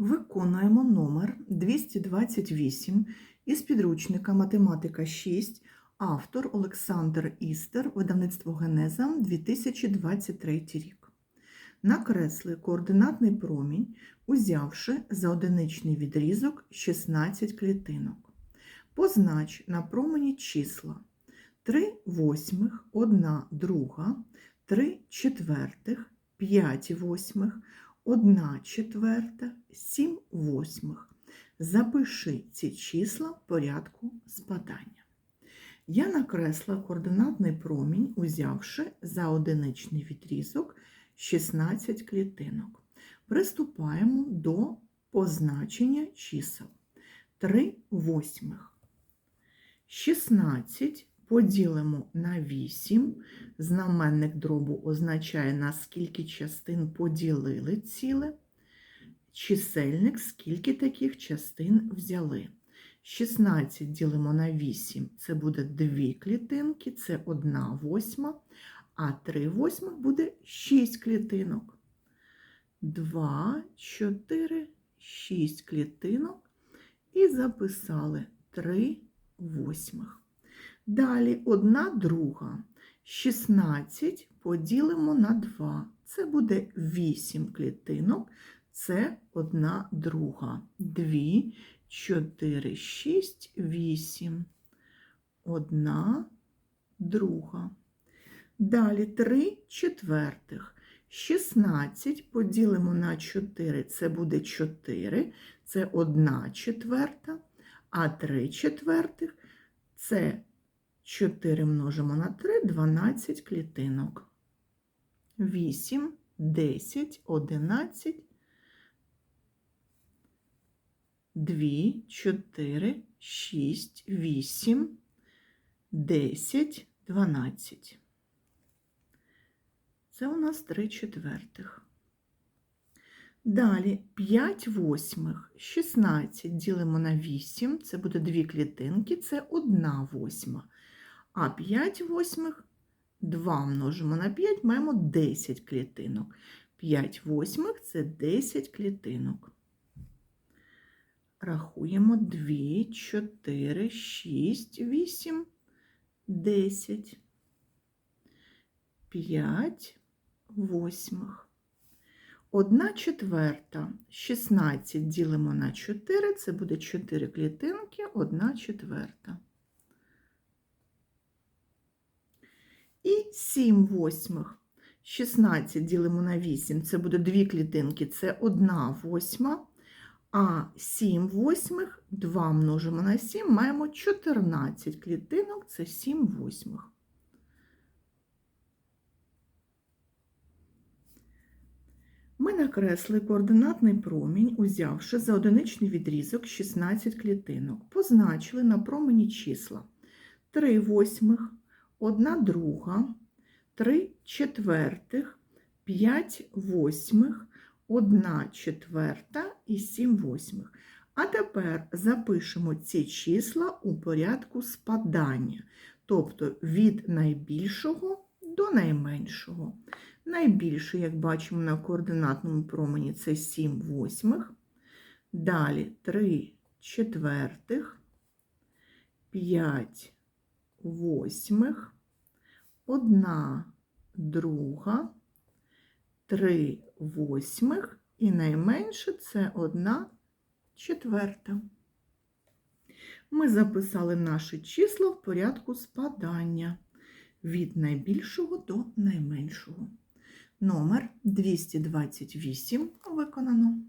Виконуємо номер 228 із підручника Математика 6, автор Олександр Істер, видавництво Генеза 2023 рік. Накресли координатний промінь, узявши за одиничний відрізок 16 клітинок. Познач на промені числа 3 восьмих, 1 друга, 3 четвертих, 5 восьмих, 1 четверта, 7 восьмих. Запиши ці числа в порядку спадання. Я накресла координатний промінь, узявши за одиничний відрізок 16 клітинок. Приступаємо до позначення чисел. 3 восьмих. 16 поділимо на 8. Знаменник дробу означає, на скільки частин поділили ціле. Чисельник, скільки таких частин взяли. 16 ділимо на 8, це буде 2 клітинки, це 1 восьма, а 3 восьмих буде 6 клітинок. 2, 4, 6 клітинок і записали 3 восьмих. Далі 1 друга. 16 поділимо на 2. Це буде 8 клітинок. Це 1 друга. 2, 4, 6, 8. 1 друга. Далі 3 четвертих. 16 поділимо на 4. Це буде 4. Це 1 четверта. А 3 четвертих це 4 множимо на 3, 12 клітинок. 8, 10, 11, 2, 4, 6, 8, 10, 12. Це у нас 3 четвертих. Далі 5 восьмих, 16 ділимо на 8, це буде 2 клітинки, це 1 восьма. А 5 восьмих 2 множимо на 5, маємо 10 клітинок. 5 восьмих це 10 клітинок. Рахуємо 2, 4, 6, 8, 10. 5 восьмих. 1 четверта. 16 ділимо на 4, це буде 4 клітинки, 1 четверта. І 7 восьмих. 16 ділимо на 8, це буде 2 клітинки, це 1 восьма. А 7 восьмих, 2 множимо на 7, маємо 14 клітинок, це 7 восьмих. Ми накресли координатний промінь, узявши за одиничний відрізок 16 клітинок. Позначили на промені числа 3 восьмих, 1 друга, 3 четвертих, 5 восьмих, 1 четверта і 7 восьмих. А тепер запишемо ці числа у порядку спадання, тобто від найбільшого до найменшого. Найбільше, як бачимо на координатному промені, це 7 восьмих. Далі 3 четвертих, 5 восьмих, 1 друга, 3 восьмих і найменше це 1 четверта. Ми записали наші числа в порядку спадання від найбільшого до найменшого. Номер 228 виконано.